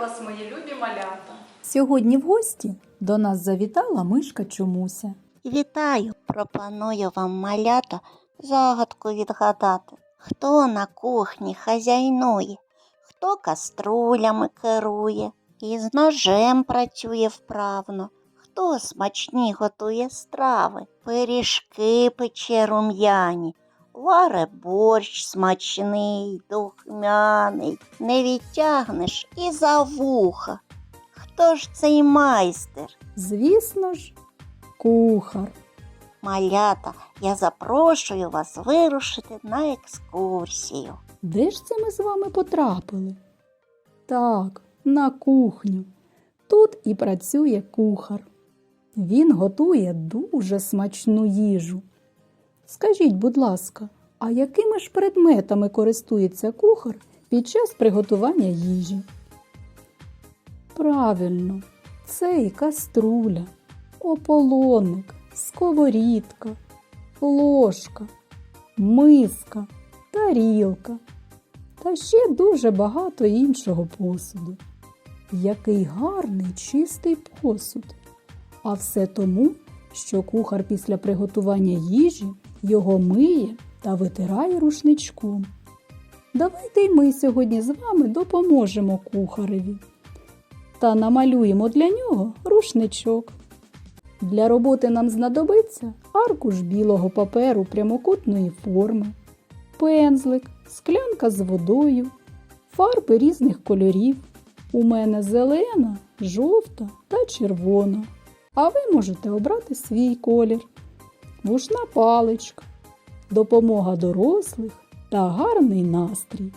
вас, мої любі малята! Сьогодні в гості до нас завітала мишка Чомуся. Вітаю! Пропоную вам малята загадку відгадати. Хто на кухні хазяйнує, хто каструлями керує і з ножем працює вправно, хто смачні готує страви, пиріжки пече рум'яні, варе борщ смачний, духмяний, не відтягнеш і за вуха. Хто ж цей майстер? Звісно ж, кухар. Малята, я запрошую вас вирушити на екскурсію. Де ж це ми з вами потрапили? Так, на кухню. Тут і працює кухар. Він готує дуже смачну їжу. Скажіть, будь ласка, а якими ж предметами користується кухар під час приготування їжі? Правильно, це і каструля, ополонник, сковорідка, ложка, миска, тарілка та ще дуже багато іншого посуду. Який гарний чистий посуд. А все тому, що кухар після приготування їжі його миє та витирає рушничком. Давайте й ми сьогодні з вами допоможемо кухареві та намалюємо для нього рушничок. Для роботи нам знадобиться аркуш білого паперу прямокутної форми, пензлик, склянка з водою, фарби різних кольорів. У мене зелена, жовта та червона. А ви можете обрати свій колір, вушна паличка, допомога дорослих та гарний настрій.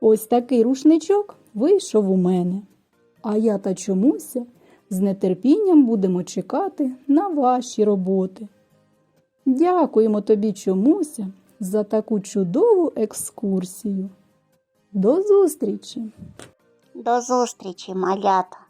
Ось такий рушничок вийшов у мене. А я та чомуся з нетерпінням будемо чекати на ваші роботи. Дякуємо тобі, чомуся, за таку чудову екскурсію. До зустрічі! До зустрічі, малята!